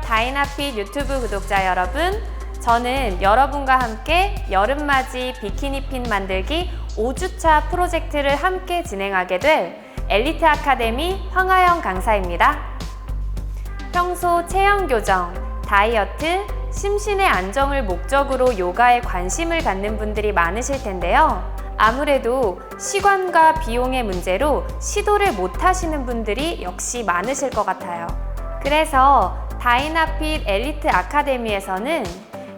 다이나핏 유튜브 구독자 여러분. 저는 여러분과 함께 여름맞이 비키니핀 만들기 5주차 프로젝트를 함께 진행하게 될 엘리트 아카데미 황하영 강사입니다. 평소 체형 교정, 다이어트, 심신의 안정을 목적으로 요가에 관심을 갖는 분들이 많으실 텐데요. 아무래도 시간과 비용의 문제로 시도를 못 하시는 분들이 역시 많으실 것 같아요. 그래서 다이나핏 엘리트 아카데미에서는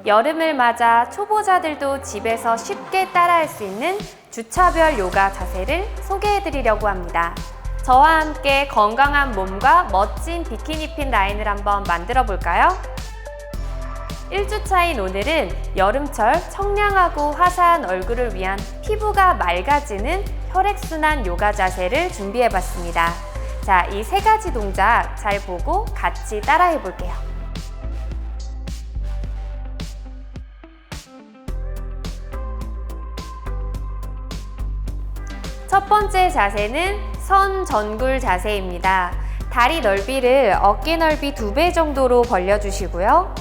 여름을 맞아 초보자들도 집에서 쉽게 따라할 수 있는 주차별 요가 자세를 소개해 드리려고 합니다. 저와 함께 건강한 몸과 멋진 비키니 핀 라인을 한번 만들어 볼까요? 1주차인 오늘은 여름철 청량하고 화사한 얼굴을 위한 피부가 맑아지는 혈액순환 요가 자세를 준비해 봤습니다. 자, 이 세 가지 동작 잘 보고 같이 따라해 볼게요. 첫 번째 자세는 선 전굴 자세입니다. 다리 넓이를 어깨 넓이 두 배 정도로 벌려주시고요.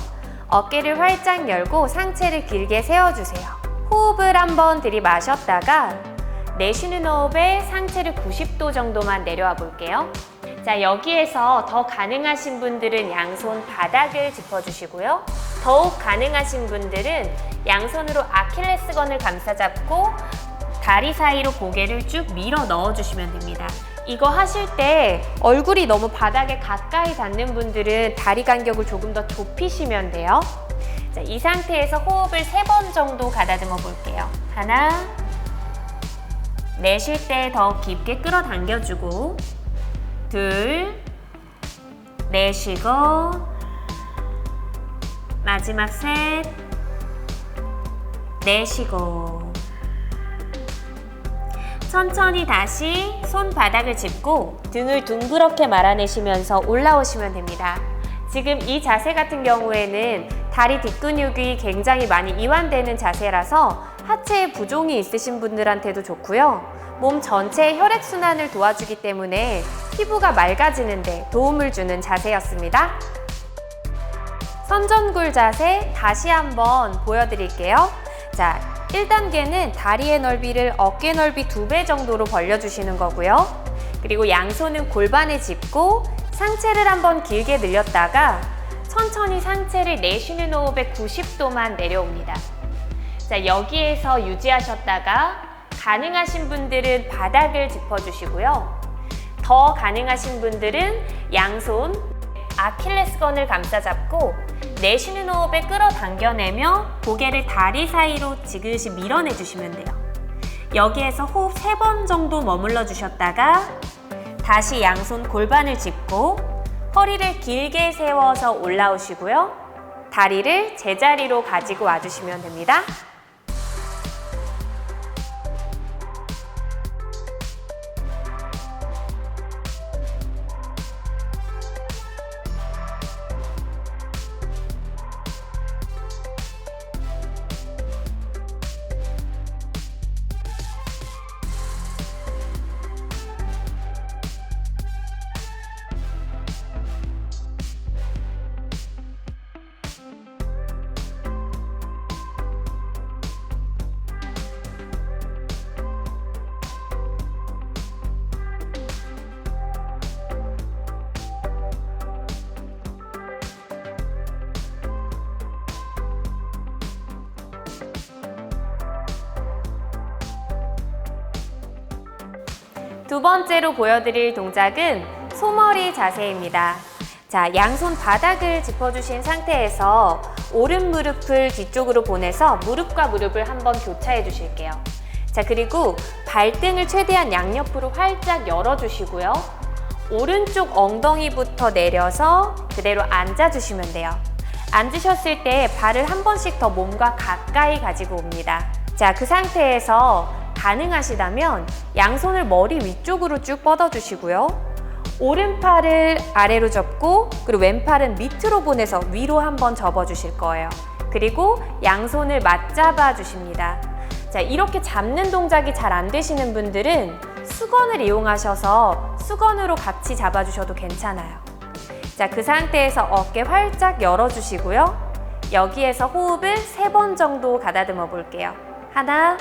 어깨를 활짝 열고 상체를 길게 세워주세요. 호흡을 한번 들이마셨다가 내쉬는 호흡에 상체를 90도 정도만 내려와 볼게요. 자, 여기에서 더 가능하신 분들은 양손 바닥을 짚어주시고요. 더욱 가능하신 분들은 양손으로 아킬레스건을 감싸잡고 다리 사이로 고개를 쭉 밀어 넣어주시면 됩니다. 이거 하실 때 얼굴이 너무 바닥에 가까이 닿는 분들은 다리 간격을 조금 더 좁히시면 돼요. 자, 이 상태에서 호흡을 세 번 정도 가다듬어 볼게요. 하나, 내쉴 때 더 깊게 끌어당겨주고, 둘, 내쉬고, 마지막 셋, 내쉬고. 천천히 다시 손바닥을 짚고 등을 둥그렇게 말아내시면서 올라오시면 됩니다. 지금 이 자세 같은 경우에는 다리 뒷근육이 굉장히 많이 이완되는 자세라서 하체에 부종이 있으신 분들한테도 좋고요. 몸 전체의 혈액순환을 도와주기 때문에 피부가 맑아지는데 도움을 주는 자세였습니다. 선전굴 자세 다시 한번 보여드릴게요. 자, 1단계는 다리의 넓이를 어깨 넓이 두 배 정도로 벌려주시는 거고요. 그리고 양손은 골반에 짚고 상체를 한번 길게 늘렸다가 천천히 상체를 내쉬는 호흡에 90도만 내려옵니다. 자, 여기에서 유지하셨다가 가능하신 분들은 바닥을 짚어주시고요. 더 가능하신 분들은 양손 아킬레스건을 감싸 잡고 내쉬는 호흡에 끌어당겨내며 고개를 다리 사이로 지그시 밀어내 주시면 돼요. 여기에서 호흡 세번 정도 머물러 주셨다가 다시 양손 골반을 짚고 허리를 길게 세워서 올라오시고요. 다리를 제자리로 가지고 와주시면 됩니다. 두 번째로 보여드릴 동작은 소머리 자세입니다. 자, 양손 바닥을 짚어주신 상태에서 오른 무릎을 뒤쪽으로 보내서 무릎과 무릎을 한번 교차해 주실게요. 자, 그리고 발등을 최대한 양옆으로 활짝 열어주시고요. 오른쪽 엉덩이부터 내려서 그대로 앉아주시면 돼요. 앉으셨을 때 발을 한 번씩 더 몸과 가까이 가지고 옵니다. 자, 그 상태에서 가능하시다면 양손을 머리 위쪽으로 쭉 뻗어주시고요. 오른팔을 아래로 접고 그리고 왼팔은 밑으로 보내서 위로 한번 접어주실 거예요. 그리고 양손을 맞잡아 주십니다. 자, 이렇게 잡는 동작이 잘 안 되시는 분들은 수건을 이용하셔서 수건으로 같이 잡아주셔도 괜찮아요. 자, 그 상태에서 어깨 활짝 열어주시고요. 여기에서 호흡을 세 번 정도 가다듬어 볼게요. 하나,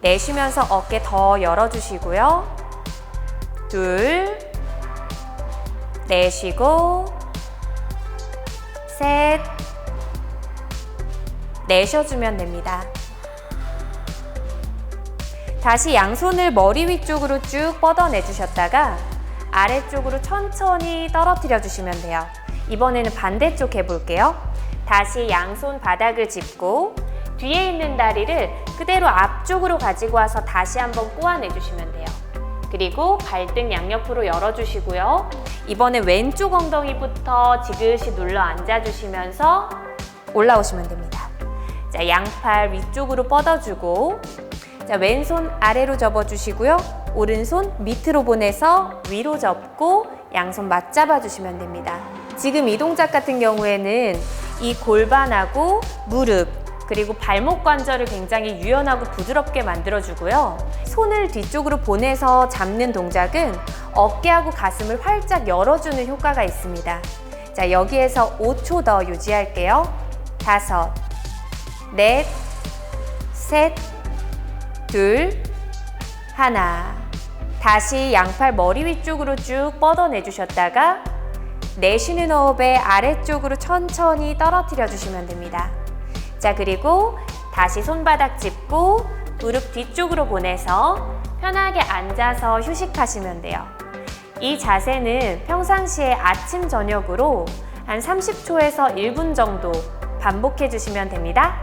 내쉬면서 어깨 더 열어주시고요. 둘, 내쉬고, 셋, 내쉬어주면 됩니다. 다시 양손을 머리 위쪽으로 쭉 뻗어내 주셨다가 아래쪽으로 천천히 떨어뜨려 주시면 돼요. 이번에는 반대쪽 해볼게요. 다시 양손 바닥을 짚고 뒤에 있는 다리를 그대로 앞쪽으로 가지고 와서 다시 한번 꼬아내 주시면 돼요. 그리고 발등 양옆으로 열어주시고요. 이번에 왼쪽 엉덩이부터 지그시 눌러 앉아주시면서 올라오시면 됩니다. 자, 양팔 위쪽으로 뻗어주고 자, 왼손 아래로 접어주시고요. 오른손 밑으로 보내서 위로 접고 양손 맞잡아 주시면 됩니다. 지금 이 동작 같은 경우에는 이 골반하고 무릎 그리고 발목 관절을 굉장히 유연하고 부드럽게 만들어주고요. 손을 뒤쪽으로 보내서 잡는 동작은 어깨하고 가슴을 활짝 열어주는 효과가 있습니다. 자, 여기에서 5초 더 유지할게요. 다섯, 넷, 셋, 둘, 하나. 다시 양팔 머리 위쪽으로 쭉 뻗어내 주셨다가 내쉬는 호흡에 아래쪽으로 천천히 떨어뜨려 주시면 됩니다. 자, 그리고 다시 손바닥 짚고 무릎 뒤쪽으로 보내서 편하게 앉아서 휴식하시면 돼요. 이 자세는 평상시에 아침, 저녁으로 한 30초에서 1분 정도 반복해 주시면 됩니다.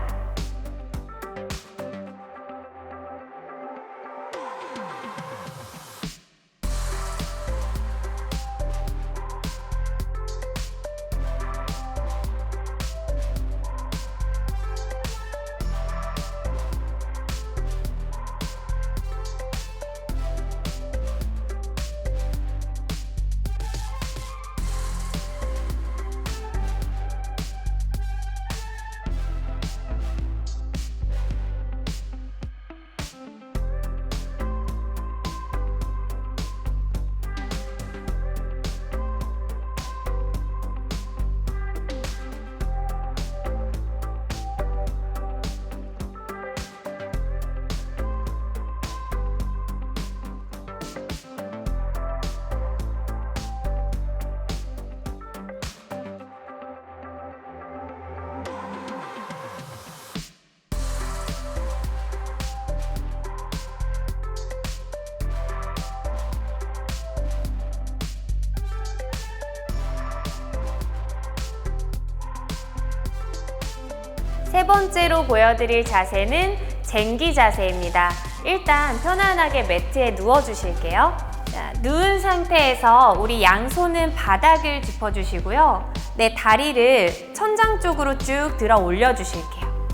세 번째로 보여드릴 자세는 쟁기 자세입니다. 일단 편안하게 매트에 누워 주실게요. 자, 누운 상태에서 우리 양손은 바닥을 짚어 주시고요. 내 다리를 천장 쪽으로 쭉 들어 올려 주실게요.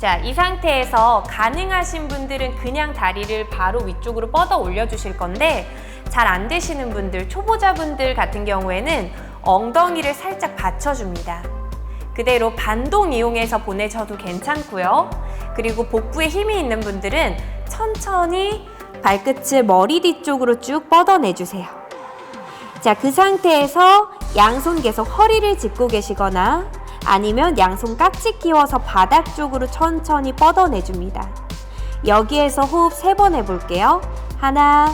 자, 이 상태에서 가능하신 분들은 그냥 다리를 바로 위쪽으로 뻗어 올려 주실 건데 잘 안 되시는 분들, 초보자분들 같은 경우에는 엉덩이를 살짝 받쳐줍니다. 그대로 반동 이용해서 보내셔도 괜찮고요. 그리고 복부에 힘이 있는 분들은 천천히 발끝을 머리 뒤쪽으로 쭉 뻗어내주세요. 자, 그 상태에서 양손 계속 허리를 짚고 계시거나 아니면 양손 깍지 끼워서 바닥 쪽으로 천천히 뻗어내줍니다. 여기에서 호흡 세 번 해볼게요. 하나,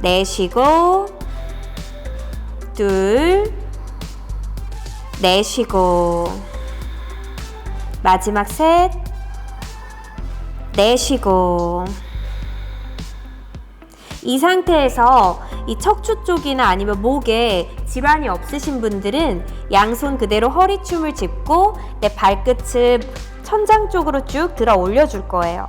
내쉬고, 둘, 내쉬고. 마지막 셋. 내쉬고. 이 상태에서 이 척추 쪽이나 아니면 목에 질환이 없으신 분들은 양손 그대로 허리춤을 짚고 내 발끝을 천장 쪽으로 쭉 들어 올려 줄 거예요.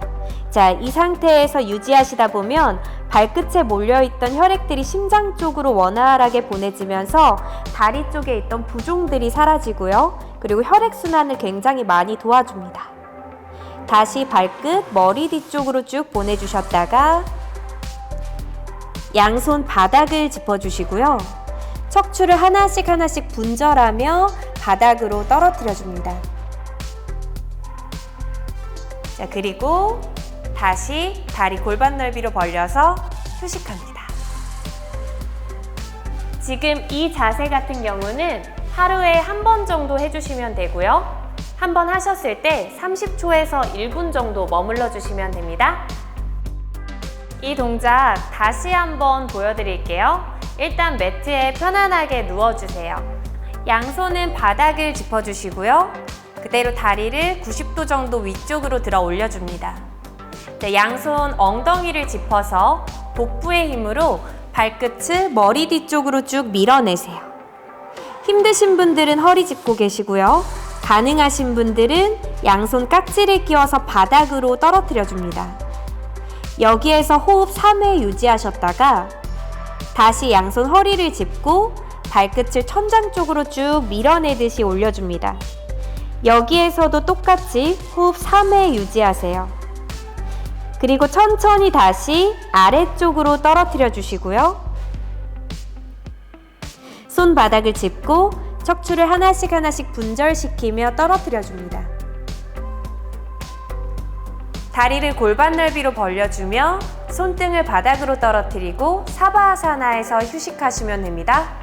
자, 이 상태에서 유지하시다 보면 발끝에 몰려있던 혈액들이 심장 쪽으로 원활하게 보내지면서 다리 쪽에 있던 부종들이 사라지고요. 그리고 혈액순환을 굉장히 많이 도와줍니다. 다시 발끝, 머리 뒤쪽으로 쭉 보내주셨다가 양손 바닥을 짚어주시고요. 척추를 하나씩 하나씩 분절하며 바닥으로 떨어뜨려 줍니다. 자, 그리고 다시 다리 골반 넓이로 벌려서 휴식합니다. 지금 이 자세 같은 경우는 하루에 한 번 정도 해주시면 되고요. 한 번 하셨을 때 30초에서 1분 정도 머물러 주시면 됩니다. 이 동작 다시 한번 보여드릴게요. 일단 매트에 편안하게 누워주세요. 양손은 바닥을 짚어주시고요. 그대로 다리를 90도 정도 위쪽으로 들어 올려줍니다. 네, 양손 엉덩이를 짚어서 복부의 힘으로 발끝을 머리 뒤쪽으로 쭉 밀어내세요. 힘드신 분들은 허리 짚고 계시고요. 가능하신 분들은 양손 깍지를 끼워서 바닥으로 떨어뜨려 줍니다. 여기에서 호흡 3회 유지하셨다가 다시 양손 허리를 짚고 발끝을 천장 쪽으로 쭉 밀어내듯이 올려줍니다. 여기에서도 똑같이 호흡 3회 유지하세요. 그리고 천천히 다시 아래쪽으로 떨어뜨려 주시고요. 손바닥을 짚고 척추를 하나씩 하나씩 분절시키며 떨어뜨려 줍니다. 다리를 골반 넓이로 벌려주며 손등을 바닥으로 떨어뜨리고 사바아사나에서 휴식하시면 됩니다.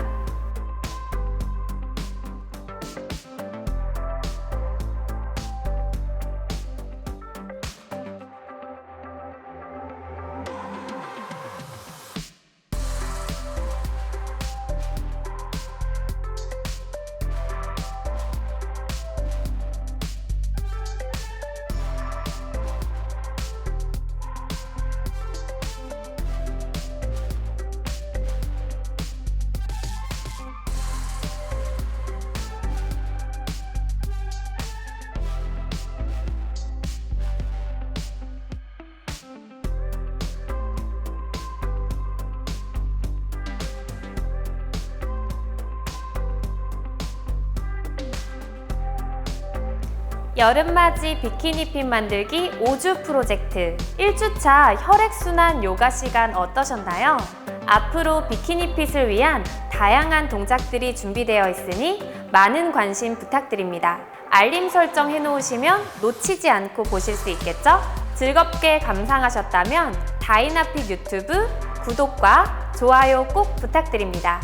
여름맞이 비키니핀 만들기 5주 프로젝트 1주차 혈액순환 요가 시간 어떠셨나요? 앞으로 비키니핏을 위한 다양한 동작들이 준비되어 있으니 많은 관심 부탁드립니다. 알림 설정 해놓으시면 놓치지 않고 보실 수 있겠죠? 즐겁게 감상하셨다면 다이나핏 유튜브 구독과 좋아요 꼭 부탁드립니다.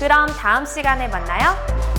그럼 다음 시간에 만나요.